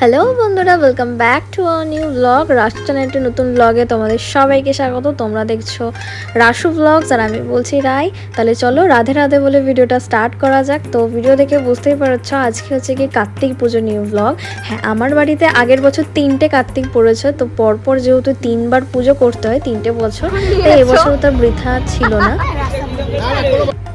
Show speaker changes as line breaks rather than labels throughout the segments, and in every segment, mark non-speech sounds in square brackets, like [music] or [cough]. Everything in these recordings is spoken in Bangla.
হ্যালো বন্ধুরা welcome back to a new blog Rashu চ্যানেলটি নতুন ব্লগে তোমাদের সবাইকে স্বাগত। তোমরা দেখছ রাশু ব্লগস আর আমি বলছি রাই। তাহলে চলো রাধে রাধে বলে ভিডিওটা স্টার্ট করা যাক। তো ভিডিও দেখে বুঝতেই পারছ আজকে হচ্ছে কি কার্তিক পুজো নিউ ব্লগ হ্যাঁ আমার বাড়িতে আগের বছর তিনটে কার্তিক পড়েছে তো পরপর যেহেতু তিনবার পুজো করতে হয় তিনটে বছর তাই এবছর তো বৃথা ছিল না। [laughs]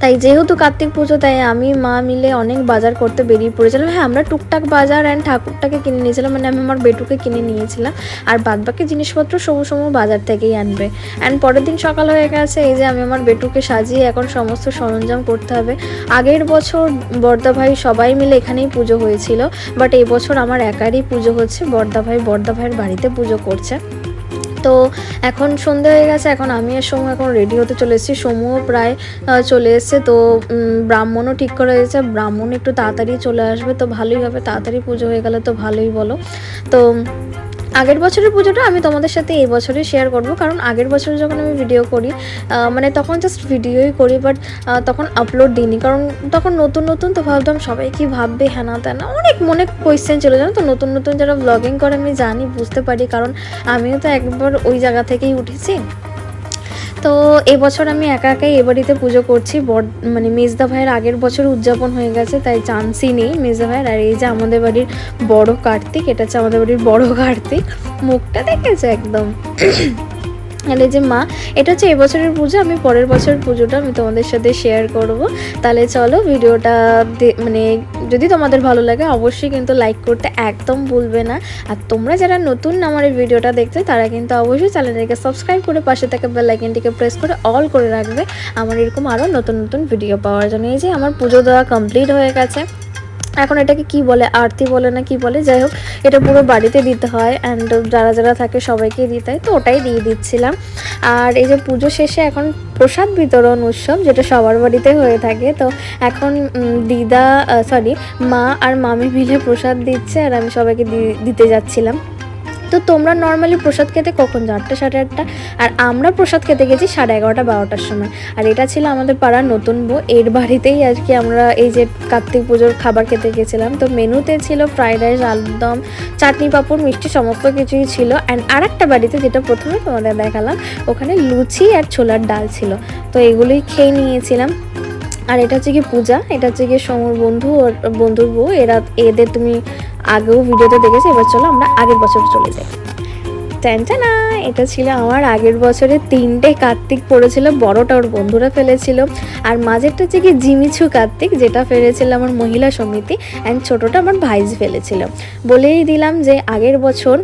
তাই যেহেতু কার্তিক পুজো, তাই আমি মা মিলে অনেক বাজার করতে বেরিয়ে পড়েছিলাম। হ্যাঁ আমরা টুকটাক বাজার অ্যান্ড ঠাকুরটাকে কিনে নিয়েছিলাম মানে আমি আমার বেটুকে কিনে নিয়েছিলাম। আর বাদবাকি জিনিসপত্র সমু সমু বাজার থেকেই আনবে। অ্যান্ড পরের দিন সকাল হয়ে গেছে, এই যে আমি আমার বেটুকে সাজিয়ে এখন সমস্ত সরঞ্জাম করতে হবে। আগের বছর বর্দা ভাই সবাই মিলে এখানেই পুজো হয়েছিল বাট এই বছর আমার একারই পুজো হচ্ছে। বর্দা ভাই, বর্দা ভাইয়ের বাড়িতে পুজো করছে। তো এখন সন্ধে হয়ে গেছে, এখন আমি আর সোম এখন রেডি হতে চলে এসেছি। সমুও প্রায় চলে এসছে, তো ব্রাহ্মণও ঠিক করে হয়েছে ব্রাহ্মণ একটু তাড়াতাড়ি চলে আসবে, তো ভালোই হবে। তাড়াতাড়ি পুজো হয়ে গেলে তো ভালোই বলো। তো আগের বছরের পুজোটা আমি তোমাদের সাথে এই বছরই শেয়ার করব। কারণ আগের বছরে যখন আমি ভিডিও করি মানে তখন জাস্ট ভিডিওই করি বাট তখন আপলোড দিইনি। কারণ তখন নতুন নতুন তো ভাবতাম, সবাই কি ভাববে হ্যানা ত্যানা অনেক মনে কোয়েশ্চেন ছিল, জানো তো? নতুন নতুন যারা ব্লগিং করে, আমি জানি, বুঝতে পারি। কারণ আমিও তো একবার ওই জায়গা থেকেই উঠেছি। তো এবছর আমি একা একাই এ বাড়িতে পুজো করছি। বড় মানে মেজদা ভাইয়ের আগের বছর উদযাপন হয়ে গেছে, তাই চান্সই নেই মেজদা ভাইয়ের। আর এই যে আমাদের বাড়ির বড় কার্তিক, এটা হচ্ছে আমাদের বাড়ির বড় কার্তিক। মুখটা দেখেছে একদম? এই যে মা, এটা হচ্ছে এবছরের পুজো, আমি পরের বছর পুজোটা আমি তোমাদের সাথে শেয়ার করব। তাহলে চলো ভিডিওটা মানে যদি তোমাদের ভালো লাগে অবশ্যই কিন্তু লাইক করতে একদম ভুলবে না। আর তোমরা যারা নতুন আমার এই ভিডিওটা দেখছ, তারা কিন্তু অবশ্যই চ্যানেলটাকে সাবস্ক্রাইব করে পাশে থাকা বেল আইকনটিকে প্রেস করে অল করে রাখবে। আমার এরকম আরও নতুন নতুন ভিডিও পাওয়ার জন্য। এই যে আমার পুজো দেওয়া কমপ্লিট হয়ে গেছে। এখন এটাকে কি বলে, আরতি বলে না কি বলে, যাই হোক, এটা পুরো বাড়িতে দিতে হয় অ্যান্ড যারা যারা থাকে সবাইকে দিতে হয়, তো ওটাই দিয়ে দিচ্ছিলাম। আর এই যে পুজো শেষে এখন প্রসাদ বিতরণ উৎসব, যেটা সবার বাড়িতে হয়ে থাকে, তো এখন দিদা সরি মা আর মামি মিলে প্রসাদ দিচ্ছে, আর আমি সবাইকে দিতে যাচ্ছিলাম। তো তোমরা নর্মালি প্রসাদ খেতে কখন? যাও আটটা, সাড়ে আটটা? আর আমরা প্রসাদ খেতে গেছি সাড়ে এগারোটা, বারোটার সময়। আর এটা ছিল আমাদের পাড়ার নতুন বউ। এর বাড়িতেই আর কি আমরা এই যে কার্তিক পুজোর খাবার খেতে গেছিলাম। তো মেনুতে ছিল ফ্রাইড রাইস, আলুরদম, চাটনি, পাঁপড়, মিষ্টি, সমস্ত কিছুই ছিল। অ্যান্ড আর একটা বাড়িতে যেটা প্রথমে তোমাদের দেখালাম, ওখানে লুচি আর ছোলার ডাল ছিল। তো এগুলোই খেয়ে নিয়েছিলাম। আর এটা হচ্ছে কি পূজা, এটা হচ্ছে কি সমর বন্ধু, ওর বন্ধুর বউ। এরা, এদের তুমি আগেও ভিডিওতে দেখেছি, এবার চলো আমরা আগের বছর চলে যাই। না এটা ছিল আমার আগের বছরে তিনটে কার্তিক পড়েছিল, বড়টা ওর বন্ধুরা ফেলেছিল। আর মাঝেরটা হচ্ছে কি জিমিছু কার্তিক, যেটা ফেলেছিল আমার মহিলা সমিতি অ্যান্ড ছোটোটা আমার ভাইজ ফেলেছিল। বলেই দিলাম যে আগের বছর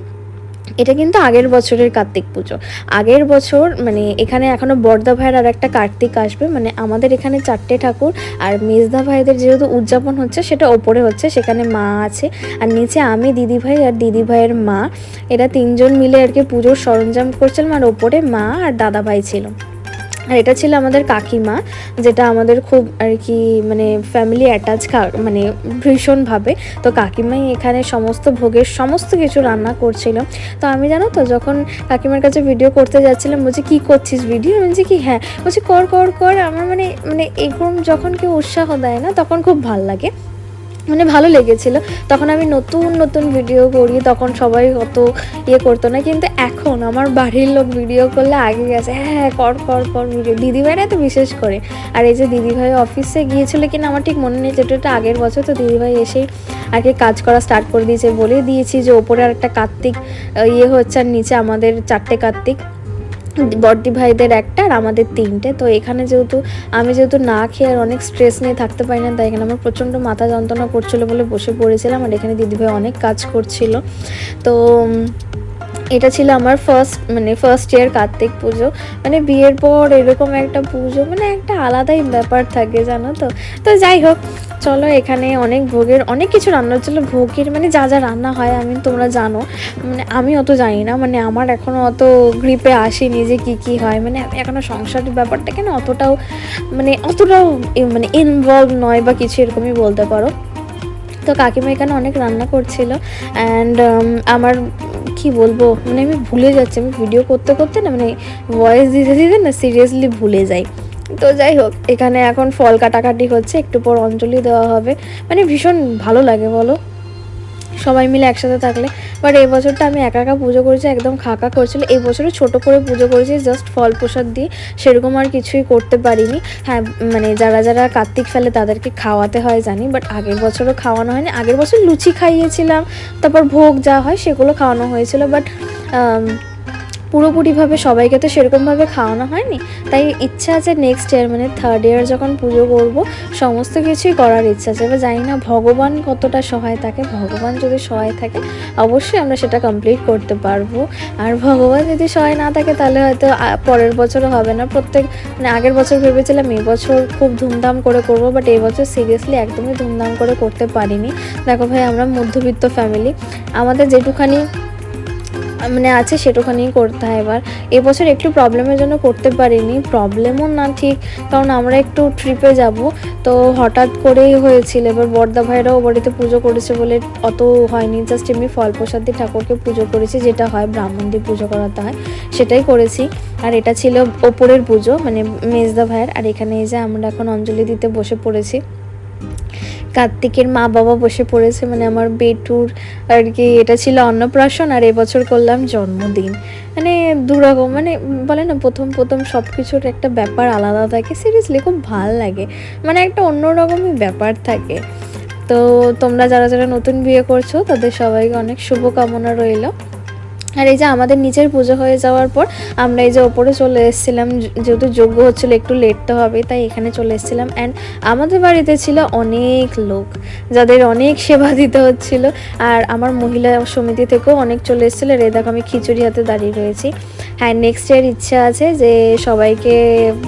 এটা কিন্তু আগের বছরের কার্তিক পুজো। আগের বছর মানে এখানে এখনও বর্দা ভাইয়ের আর একটা কার্তিক আসবে। মানে আমাদের এখানে চারটে ঠাকুর আর মেজদা ভাইদের যেহেতু উদযাপন হচ্ছে, সেটা ওপরে হচ্ছে, সেখানে মা আছে। আর নিচে আমি, দিদি ভাই আর দিদি ভাইয়ের মা। এরা তিনজন মিলে আর কি পুজোর সরঞ্জাম করছিলাম আর ওপরে মা আর দাদা ভাই ছিল। আর এটা ছিল আমাদের কাকিমা, যেটা আমাদের খুব আর কি মানে ফ্যামিলি অ্যাটাচ মানে ভীষণভাবে। তো কাকিমাই এখানে সমস্ত ভোগের সমস্ত কিছু রান্না করছিল। তো আমি জানো তো, যখন কাকিমার কাছে ভিডিও করতে যাচ্ছিলাম, বলছি, কী করছিস ভিডিও আমি বলছি, কি হ্যাঁ। বলছি, কর কর কর। আমার মানে মানে এরকম যখন কেউ উৎসাহ দেয় না, তখন খুব ভালো লাগে। মানে ভালো লেগেছিল। তখন আমি নতুন নতুন ভিডিও করি, তখন সবাই অত ইয়ে করতো না। কিন্তু এখন আমার বাড়ির লোক ভিডিও করলে আগে গেছে হ্যাঁ হ্যাঁ কর কর কর ভিডিও দিদিভাইরা তো বিশেষ করে। আর এই যে দিদিভাই অফিসে গিয়েছিল কিনা আমার ঠিক মনে নেই যেটা আগের বছর, তো দিদিভাই এসেই আগে কাজ করা স্টার্ট করে দিয়েছে বলে দিয়েছি যে, ওপরে আর একটা কার্তিক ইয়ে হচ্ছে আর নিচে আমাদের চারটে কার্তিক। বর্দি ভাইদের একটা আর আমাদের তিনটে। তো এখানে যেহেতু আমি যেহেতু না খেয়ে আর অনেক স্ট্রেস নিয়ে থাকতে পারি না, তাই এখানে আমার প্রচণ্ড মাথা যন্ত্রণা করছিল বলে বসে পড়েছিলাম। আর এখানে দিদিভাই অনেক কাজ করছিল। তো এটা ছিল আমার ফার্স্ট মানে ফার্স্ট ইয়ার কার্তিক পুজো। মানে বিয়ের পর এরকম একটা পুজো মানে একটা আলাদাই ব্যাপার থাকে, জানো তো? তো যাই হোক, চলো এখানে অনেক ভোগের, অনেক কিছু রান্না হচ্ছিল ভোগের মানে যা যা রান্না হয়, আমি, তোমরা জানো। মানে আমি অত জানি না মানে আমার এখনও অত গ্রিপে আসেনি যে কী কী হয়। মানে আমি এখনও সংসারের ব্যাপারটা কেন অতটাও মানে অতটাও মানে ইনভলভ নয় বা কিছু এরকমই বলতে পারো। তো কাকিমা এখানে অনেক রান্না করছিল। অ্যান্ড আমার কি বলব? মানে আমি ভুলে যাচ্ছি। আমি ভিডিও করতে করতে না মানে ভয়েস দিতে দিতে না সিরিয়াসলি ভুলে যাই। তো যাই হোক, এখানে এখন ফল কাটাকাটি হচ্ছে। একটু পর অঞ্জলি দেওয়া হবে। মানে ভীষণ ভালো লাগে, বলো। সবাই মিলে একসাথে থাকলে। বাট এই বছরটা আমি একা একা পুজো করেছি, একদম খাকা করছিল। এই বছরে ছোট করে পুজো করেছি জাস্ট ফল প্রসাদ দিয়ে। সেরকম আর কিছুই করতে পারিনি। হ্যাঁ মানে যারা যারা কার্তিক ফেলে তাদেরকে খাওয়াতে হয় জানি বাট আগের বছরও খাওয়ানো হয়নি। আগের বছর লুচি খাইয়েছিলাম, তারপর ভোগ যা হয় সেগুলো খাওয়ানো হয়েছিল বাট পুরোপুরিভাবে সবাইকে তো সেরকমভাবে খাওয়ানো হয়নি। তাই ইচ্ছা আছে নেক্সট ইয়ার মানে থার্ড ইয়ার যখন পুজো করব, সমস্ত কিছুই করার ইচ্ছা আছে। এবার জানি না ভগবান কতটা সহায় থাকে ভগবান যদি সহায় থাকে, অবশ্যই আমরা সেটা কমপ্লিট করতে পারব। আর ভগবান যদি সহায় না থাকে, তাহলে হয়তো পরের বছরও হবে না। প্রত্যেক মানে আগের বছর ভেবেছিলাম, এই বছর খুব ধুমধাম করে করব বাট এই বছর সিরিয়াসলি একদমই ধুমধাম করে করতে পারিনি। দেখো ভাই, আমরা মধ্যবিত্ত ফ্যামিলি আমাদের যেটুখানি মানে আছে সেটুখানিই করতে হয় এবার। এবছর একটু প্রবলেমের জন্য করতে পারিনি। প্রবলেমও না ঠিক, কারণ আমরা একটু ট্রিপে যাব। তো হঠাৎ করেই হয়েছিল, এবার বর্দা ভাইরাও বাড়িতে পুজো করেছে বলে অত হয়নি। জাস্ট এমনি ফল প্রসাদ ঠাকুরকে পুজো করেছি, যেটা হয় ব্রাহ্মণ দিয়ে পুজো করাতে হয়, সেটাই করেছি। আর এটা ছিল ওপরের পুজো মানে মেজদা ভাইয়ের। আর এখানে এই যে আমরা এখন অঞ্জলি দিতে বসে পড়েছি। কার্তিকের মা বাবা বসে পড়েছে মানে আমার বেটুর আর কি এটা ছিল অন্নপ্রাশন আর এবছর করলাম জন্মদিন। মানে দুরকম মানে বলে না, প্রথম প্রথম সব কিছুর একটা ব্যাপার আলাদা থাকে সিরিয়াসলি খুব ভালো লাগে। মানে একটা অন্যরকমই ব্যাপার থাকে। তো তোমরা যারা যারা নতুন বিয়ে করছ, তাদের সবাইকে অনেক শুভকামনা রইল। আর এই যে আমাদের নিচের পুজো হয়ে যাওয়ার পর আমরা এই যে ওপরে চলে এসেছিলাম যেহেতু যোগ্য হচ্ছিল একটু লেট তো হবে তাই এখানে চলে এসেছিলাম অ্যান্ড আমাদের বাড়িতে ছিল অনেক লোক, যাদের অনেক সেবা দিতে হচ্ছিল। আর আমার মহিলা সমিতি থেকেও অনেক চলে এসেছিল। রেদাক আমি খিচুড়ি হাতে দাঁড়িয়ে রয়েছি। হ্যাঁ নেক্সট ইয়ার ইচ্ছা আছে যে সবাইকে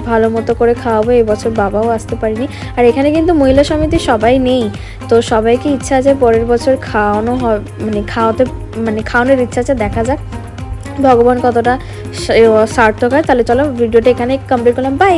ভালো মতো করে খাওয়াবো। এবছর বাবাও আসতে পারিনি। আর এখানে কিন্তু মহিলা সমিতি সবাই নেই। তো সবাইকে ইচ্ছা আছে পরের বছর খাওয়ানো মানে খাওয়াতে মানে খাওয়ানোর ইচ্ছা আছে, দেখা যাক। ভগবান কতটা সার্থক হয়। তাহলে চলো, ভিডিওটা এখানে কমপ্লিট করলাম। বাই